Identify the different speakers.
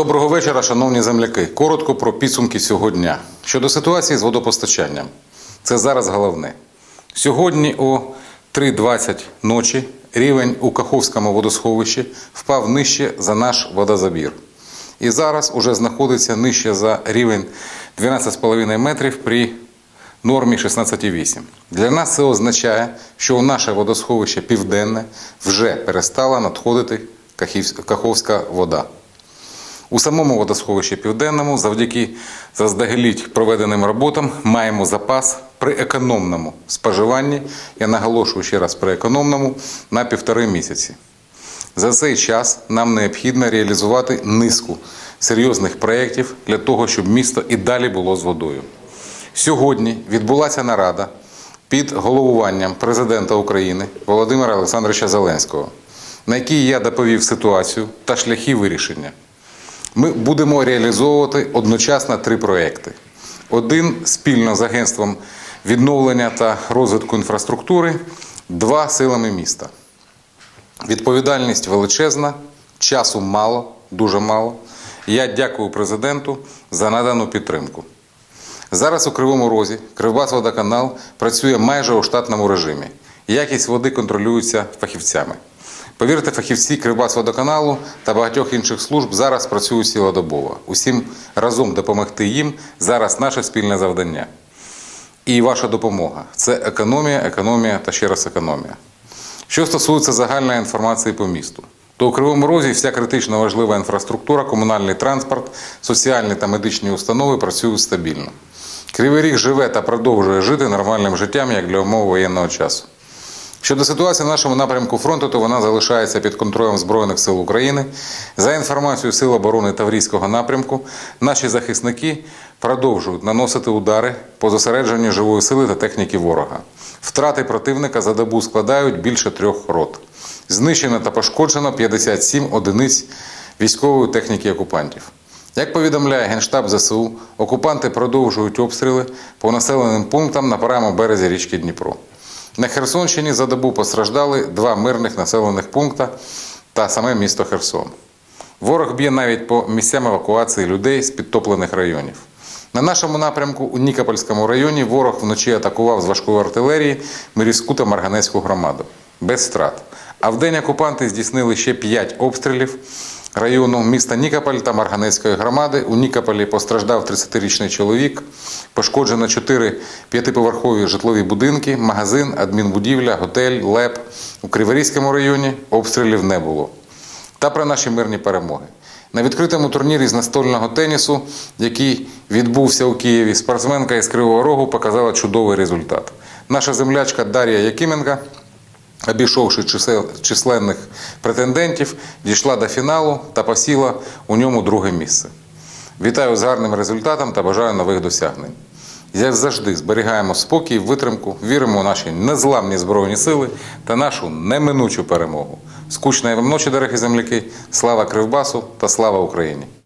Speaker 1: Доброго вечора, шановні земляки. Коротко про підсумки цього дня. Щодо ситуації з водопостачанням, це зараз головне. Сьогодні о 3.20 ночі рівень у Каховському водосховищі впав нижче за наш водозабір. І зараз уже знаходиться нижче за рівень 12,5 метрів при нормі 16,8. Для нас це означає, що у наше водосховище південне вже перестала надходити Каховська вода. У самому водосховищі Південному, завдяки заздалегідь проведеним роботам, маємо запас при економному споживанні, я наголошую ще раз при економному, на півтори місяці. За цей час нам необхідно реалізувати низку серйозних проєктів для того, щоб місто і далі було з водою. Сьогодні відбулася нарада під головуванням президента України Володимира Олександровича Зеленського, на якій я доповів ситуацію та шляхи вирішення. Ми будемо реалізовувати одночасно три проекти. Один спільно з агентством відновлення та розвитку інфраструктури, два силами міста. Відповідальність величезна, часу мало, дуже мало. Я дякую президенту за надану підтримку. Зараз у Кривому Розі Кривбасводоканал працює майже у штатному режимі. Якість води контролюється фахівцями. Повірте, фахівці Кривбасводоканалу та багатьох інших служб зараз працюють цілодобово. Усім разом допомогти їм зараз наше спільне завдання. І ваша допомога це економія, економія та ще раз економія. Що стосується загальної інформації по місту, то у Кривому Розі вся критично важлива інфраструктура, комунальний транспорт, соціальні та медичні установи працюють стабільно. Кривий Ріг живе та продовжує жити нормальним життям як для умов воєнного часу. Щодо ситуації на нашому напрямку фронту, то вона залишається під контролем Збройних сил України. За інформацією Сил оборони Таврійського напрямку, наші захисники продовжують наносити удари по зосередженню живої сили та техніки ворога. Втрати противника за добу складають більше трьох рот. Знищено та пошкоджено 57 одиниць військової техніки окупантів. Як повідомляє Генштаб ЗСУ, окупанти продовжують обстріли по населеним пунктам на правому березі річки Дніпро. На Херсонщині за добу постраждали два мирних населених пункта та саме місто Херсон. Ворог б'є навіть по місцям евакуації людей з підтоплених районів. На нашому напрямку у Нікопольському районі ворог вночі атакував з важкої артилерії Мирівську та Марганецьку громаду без втрат. А вдень окупанти здійснили ще п'ять обстрілів району міста Нікополь та Марганецької громади. У Нікополі постраждав 30-річний чоловік, пошкоджено 4 п'ятиповерхові житлові будинки, магазин, адмінбудівля, готель, ЛЕП. У Криворізькому районі обстрілів не було та про наші мирні перемоги. На відкритому турнірі з настольного тенісу, який відбувся у Києві, спортсменка із Кривого Рогу показала чудовий результат. Наша землячка Дар'я Якименка, обійшовши численних претендентів, дійшла до фіналу та посіла у ньому друге місце. Вітаю з гарним результатом та бажаю нових досягнень. Як завжди, зберігаємо спокій, витримку, віримо у наші незламні збройні сили та нашу неминучу перемогу. Скучної вам ночі, дорогі земляки! Слава Кривбасу та слава Україні!